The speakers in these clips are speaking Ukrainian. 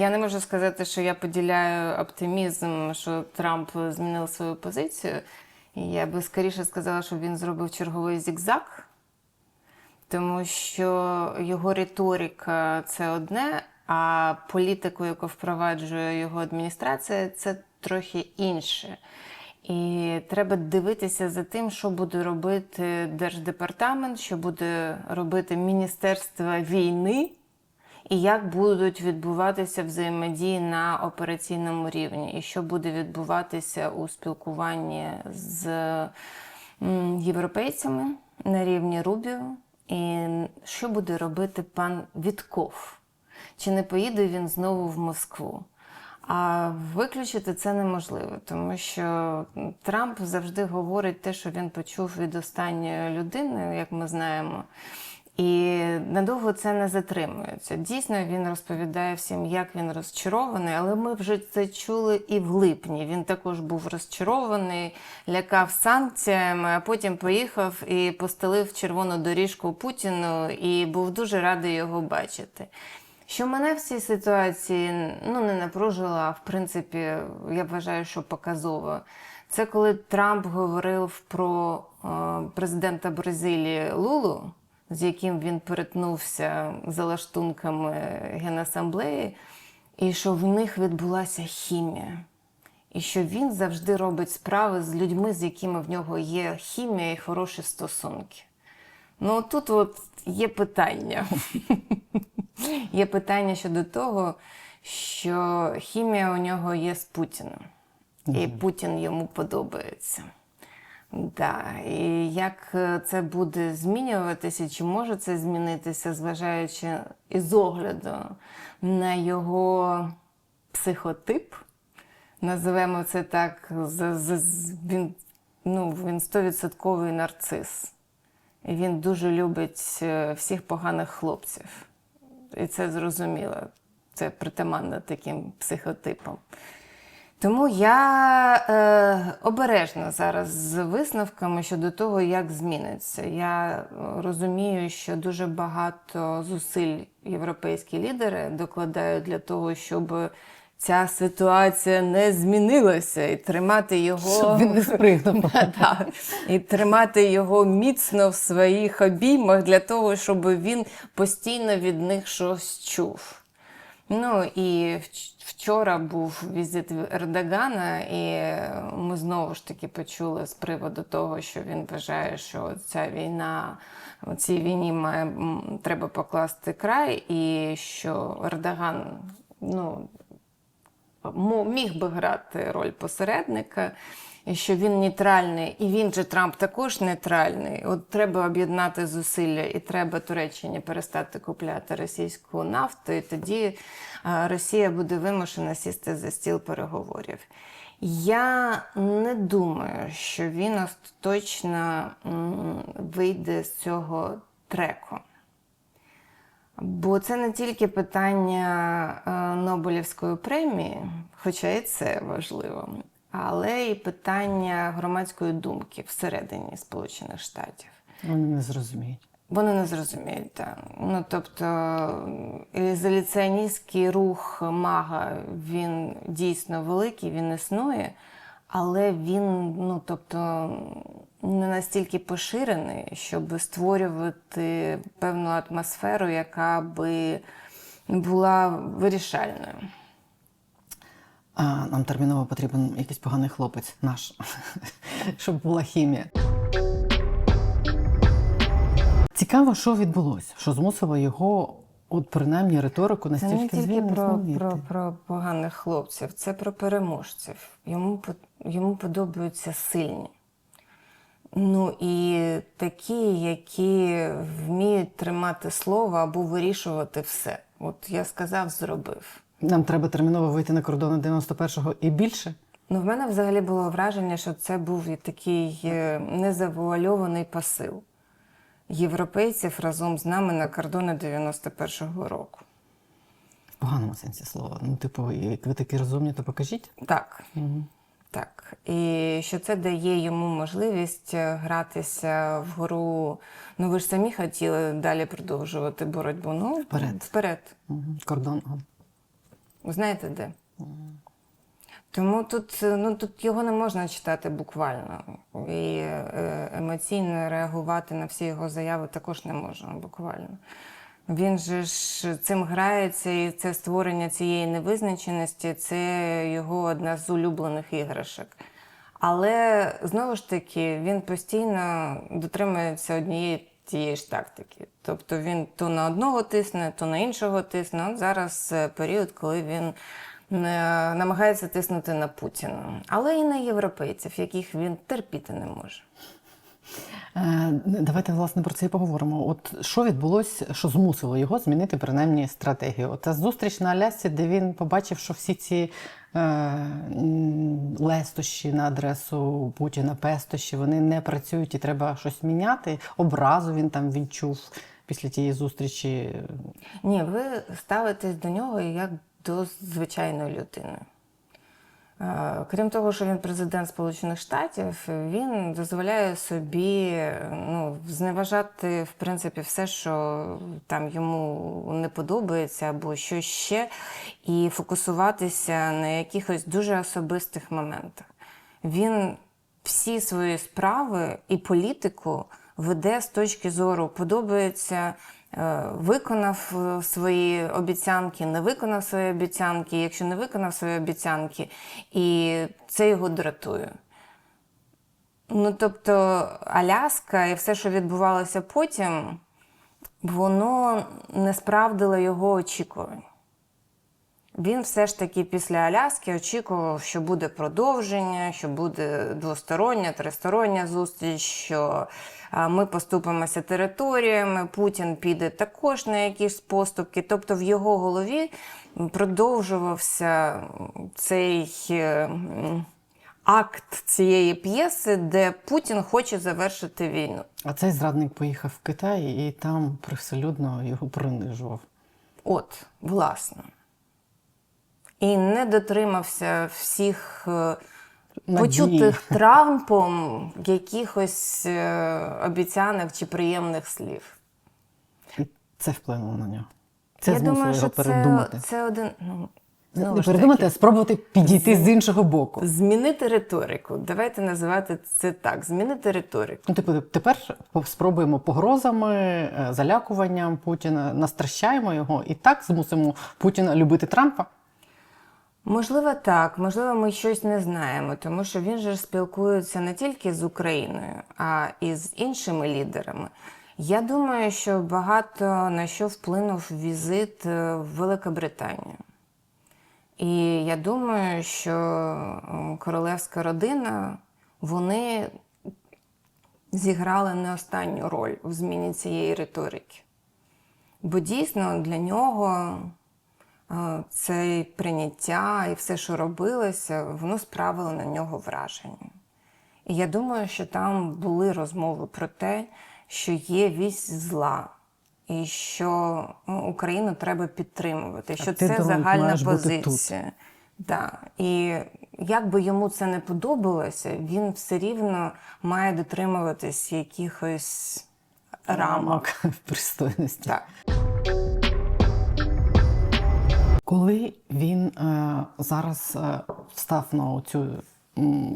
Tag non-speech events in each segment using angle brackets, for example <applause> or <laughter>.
Я не можу сказати, що я поділяю оптимізм, що Трамп змінив свою позицію. Я би скоріше сказала, що він зробив черговий зігзаг, тому що його риторика це одне, а політику, яку впроваджує його адміністрація, це трохи інше. І треба дивитися за тим, що буде робити Держдепартамент, що буде робити Міністерство війни, і як будуть відбуватися взаємодії на операційному рівні, і що буде відбуватися у спілкуванні з європейцями на рівні Рубіо, і що буде робити пан Вітков. Чи не поїде він знову в Москву? А виключити це неможливо, тому що Трамп завжди говорить те, що він почув від останньої людини, як ми знаємо. І надовго це не затримується. Дійсно, він розповідає всім, як він розчарований, але ми вже це чули і в липні. Він також був розчарований, лякав санкціями, а потім поїхав і постелив червону доріжку Путіну і був дуже радий його бачити. Що мене в цій ситуації ну, не напружило, а в принципі, я вважаю, що показово. Це коли Трамп говорив про е, президента Бразилії Лулу, з яким він перетнувся за лаштунками Генасамблеї, і що в них відбулася хімія. І що він завжди робить справи з людьми, з якими в нього є хімія і хороші стосунки. Ну тут от є питання. <laughs> Є питання щодо того, що хімія у нього є з Путіним, і Путін йому подобається. Да. І як е, це буде змінюватися, чи може це змінитися, зважаючи із огляду на його психотип, називаємо це так, він, ну, він стовідсотковий нарцис. І він дуже любить е, всіх поганих хлопців. І це зрозуміло. Це притаманно таким психотипам. Тому я е, обережна зараз з висновками щодо того, як зміниться. Я розумію, що дуже багато зусиль європейські лідери докладають для того, щоб ця ситуація не змінилася і тримати його Щоб він не спригнув. <laughs> І тримати його міцно в своїх обіймах для того, щоб він постійно від них щось чув. Ну і вчора був візит Ердогана, і ми знову ж таки почули з приводу того, що він вважає, що ця війна, цій війні має треба покласти край, і що Ердоган ну, міг би грати роль посередника, що він нейтральний, і він же Трамп також нейтральний. От треба об'єднати зусилля, і треба Туреччині перестати купляти російську нафту, і тоді Росія буде вимушена сісти за стіл переговорів. Я не думаю, що він остаточно вийде з цього треку. Бо це не тільки питання е, Нобелівської премії, хоча і це важливо, але і питання громадської думки всередині Сполучених Штатів. Вони не зрозуміють. Вони не зрозуміють. Так. Ну, тобто ізоляціоністський рух мага він дійсно великий, він існує, але він ну, тобто, не настільки поширений, щоб створювати певну атмосферу, яка би була вирішальною. А нам терміново потрібен якийсь поганий хлопець наш, <laughs> щоб була хімія. Цікаво, що відбулося, що змусило його, от принаймні, риторику Це не настільки тільки про, про, про поганих хлопців, це про переможців. Йому, йому подобаються сильні. Ну і такі, які вміють тримати слово або вирішувати все. От я сказав, зробив. Нам треба терміново вийти на кордони 91-го і більше. Ну, в мене взагалі було враження, що це був такий е, незавуальований посил європейців разом з нами на кордони 91-го року. В поганому сенсі слова. Ну, типу, як ви такі розумні, то покажіть. Так. Так. І що це дає йому можливість е, гратися в гру. Ну, ви ж самі хотіли далі продовжувати боротьбу. Ну, Вперед. Вперед. Мгм. Кордон. Знаєте де? Тому тут, е, ну, тут його не можна читати буквально. І е, емоційно реагувати на всі його заяви також не можна буквально. Він же ж цим грається, і це створення цієї невизначеності це його одна з улюблених іграшок. Але знову ж таки він постійно дотримується однієї тієї ж тактики. Тобто він то на одного тисне, то на іншого тисне. От зараз е, період, коли він е, намагається тиснути на Путіна, але і на європейців, яких він терпіти не може. Е, Давайте власне про це і поговоримо. От що відбулося, що змусило його змінити принаймні стратегію? От Та зустріч на Алясці, де він побачив, що всі ці е, лестощі на адресу Путіна, пестощі, вони не працюють і треба щось міняти. Образу він там відчув після тієї зустрічі. Ні, ви ставитесь до нього як до звичайної людини. Е, Крім того, що він президент Сполучених Штатів, він дозволяє собі ну, зневажати в принципі все, що там йому не подобається, або що ще, і фокусуватися на якихось дуже особистих моментах. Він всі свої справи і політику веде з точки зору подобається. Е, Виконав е, свої обіцянки, не виконав свої обіцянки. Якщо не виконав свої обіцянки, і це його дратує. Ну, тобто, Аляска і все, що відбувалося потім, воно не справдило його очікувань. Він все ж таки після Аляски очікував, що буде продовження, що буде двостороння, тристороння зустріч, що ми поступимося територіями, Путін піде також на якісь поступки. Тобто в його голові продовжувався цей е, акт цієї п'єси, де Путін хоче завершити війну. А цей зрадник поїхав в Китай і там привселюдно його принижував. От, власне. І не дотримався всіх е, Надії. почутих Трампом якихось е, обіцянок чи приємних слів. І це вплинуло на нього. Це Я змусило думаю, його що передумати. це, це один. Ну, Не знову ж передумати, а спробувати підійти з іншого боку. змінити риторику. Давайте називати це так: змінити риторику. Ну, типу, тепер спробуємо погрозами, е, залякуванням Путіна, настращаємо його і так змусимо Путіна любити Трампа. Можливо, так, можливо, ми щось не знаємо, тому що він же спілкується не тільки з Україною, а і з іншими лідерами. Я думаю, що багато на що вплинув візит е, в Великобританію. І я думаю, що королевська родина вони зіграли не останню роль в зміні цієї риторики. Бо дійсно для нього е, це прийняття і все, що робилося, воно справило на нього враження. І я думаю, що там були розмови про те, що є вісь зла, і що ну, Україну треба підтримувати, що ти, це Дональд, загальна позиція. Да. І як би йому це не подобалося, він все рівно має дотримуватись якихось рамок. пристойності. Так. Коли він е, зараз е, став на цю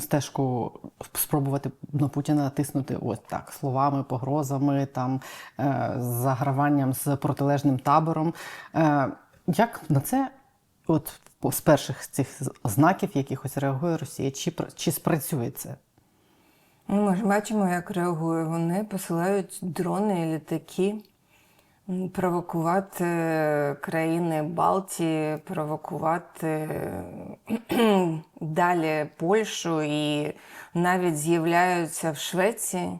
стежку спробувати на Путіна натиснути ось так словами, погрозами, там е, заграванням з протилежним табором. Як на це, от з перших цих знаків якихось реагує Росія? Чи чи спрацює це? Ну, Ми ж бачимо, як реагує. Вони посилають дрони і літаки провокувати країни Балтії, провокувати <clears throat> далі Польщу і навіть з'являються в Швеції.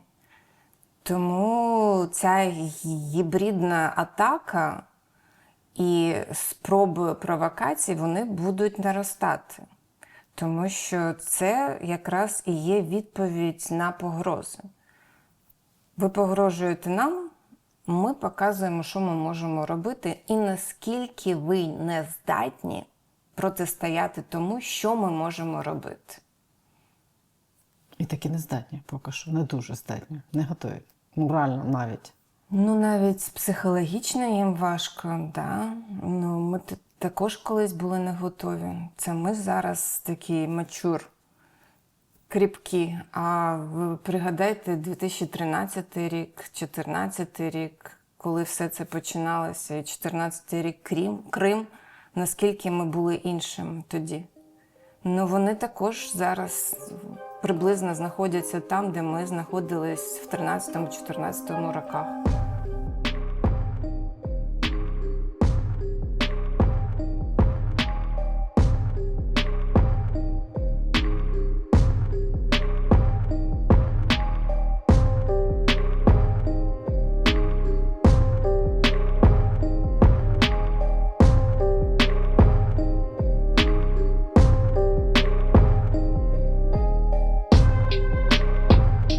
Тому ця гібридна атака і спроби провокацій вони будуть наростати. Тому що це якраз і є відповідь на погрози. Ви погрожуєте нам, ми показуємо, що ми можемо робити, і наскільки ви не здатні протистояти тому, що ми можемо робити. І таки не здатні поки що, не дуже здатні, не готові. Морально навіть. Ну, навіть психологічно їм важко, да. Ну, ми також колись були не готові. Це ми зараз такі мачур, кріпкі. А ви пригадайте 2013 рік, 2014 рік, коли все це починалося, і 2014 рік Крим, Крим, наскільки ми були іншим тоді. Ну, вони також зараз приблизно знаходяться там, де ми знаходились в 13-14 роках.